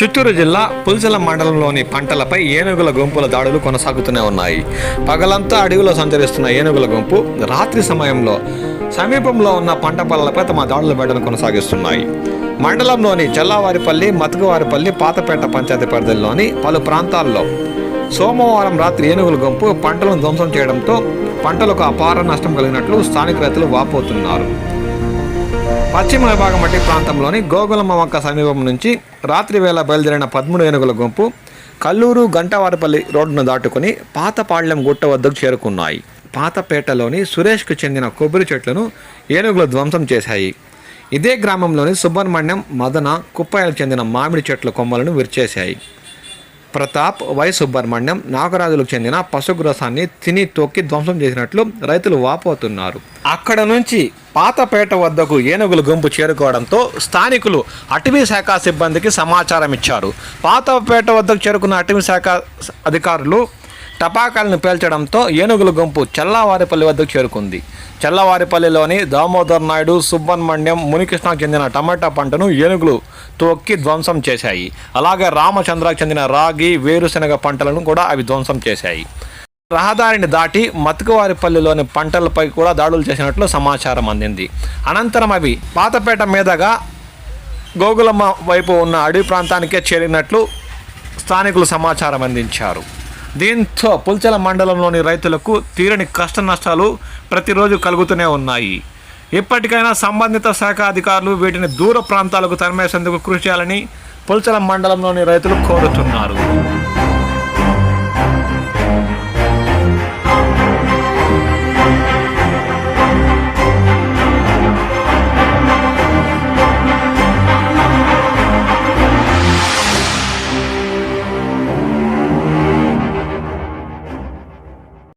చిత్తూరు జిల్లా పుల్చల మండలంలోని పంటలపై ఏనుగుల గుంపుల దాడులు కొనసాగుతూనే ఉన్నాయి. పగలంతా అడవిలో సంచరిస్తున్న ఏనుగుల గుంపు రాత్రి సమయంలో సమీపంలో ఉన్న పంట పొలాలపై తమ దాడుల పెట్టడం కొనసాగిస్తున్నాయి. మండలంలోని చల్లావారిపల్లి మతుకువారిపల్లి పాతపేట పంచాయతీ పరిధిలోని పలు ప్రాంతాల్లో సోమవారం రాత్రి ఏనుగుల గుంపు పంటలను ధ్వంసం చేయడంతో పంటలకు అపార నష్టం కలిగినట్లు స్థానిక రైతులు వాపోతున్నారు. పశ్చిమ విభాగం మట్టి ప్రాంతంలోని గోగులమ్మ వంక సమీపం నుంచి రాత్రి వేళ బయలుదేరిన పదమూడు ఏనుగుల గుంపు కల్లూరు గంటవారిపల్లి రోడ్డును దాటుకుని పాతపాళ్యం గుట్ట వద్దకు చేరుకున్నాయి. పాతపేటలోని సురేష్కు చెందిన కొబ్బరి చెట్లను ఏనుగులు ధ్వంసం చేశాయి. ఇదే గ్రామంలోని సుబ్రహ్మణ్యం మదన కుప్పాయలకు చెందిన మామిడి చెట్ల కొమ్మలను విరిచేశాయి. ప్రతాప్ వై సుబ్రహ్మణ్యం నాగరాజులకు చెందిన పశుగ్రసాన్ని తిని తొక్కి ధ్వంసం చేసినట్లు రైతులు వాపోతున్నారు. అక్కడ నుంచి పాతపేట వద్దకు ఏనుగుల గుంపు చేరుకోవడంతో స్థానికులు అటవీ శాఖ సిబ్బందికి సమాచారం ఇచ్చారు పాతపేట వద్దకు చేరుకున్న అటవీ శాఖ అధికారులు టపాకాలను పేల్చడంతో ఏనుగుల గుంపు చల్లవారిపల్లి వద్దకు చేరుకుంది. చల్లవారిపల్లిలోని దామోదర్ నాయుడు సుబ్రహ్మణ్యం మునికృష్ణకు చెందిన టమాటా పంటను ఏనుగులు తొక్కి ధ్వంసం చేశాయి. అలాగే రామచంద్రకు చెందిన రాగి వేరుశనగ పంటలను కూడా అవి ధ్వంసం చేశాయి. రహదారిని దాటి మతుకువారిపల్లిలోని పంటలపై కూడా దాడులు చేసినట్లు సమాచారం అందింది. అనంతరం అవి పాతపేట మీదగా గోగులమ్మ వైపు ఉన్న అడవి ప్రాంతానికే చేరినట్లు స్థానికులు సమాచారం అందించారు. దీంతో పుల్చల మండలంలోని రైతులకు తీరని కష్ట నష్టాలు ప్రతిరోజు కలుగుతూనే ఉన్నాయి. ఇప్పటికైనా సంబంధిత శాఖ అధికారులు వీటిని దూర ప్రాంతాలకు తరిమేసేందుకు కృషి చేయాలని పుల్చల మండలంలోని రైతులు కోరుతున్నారు.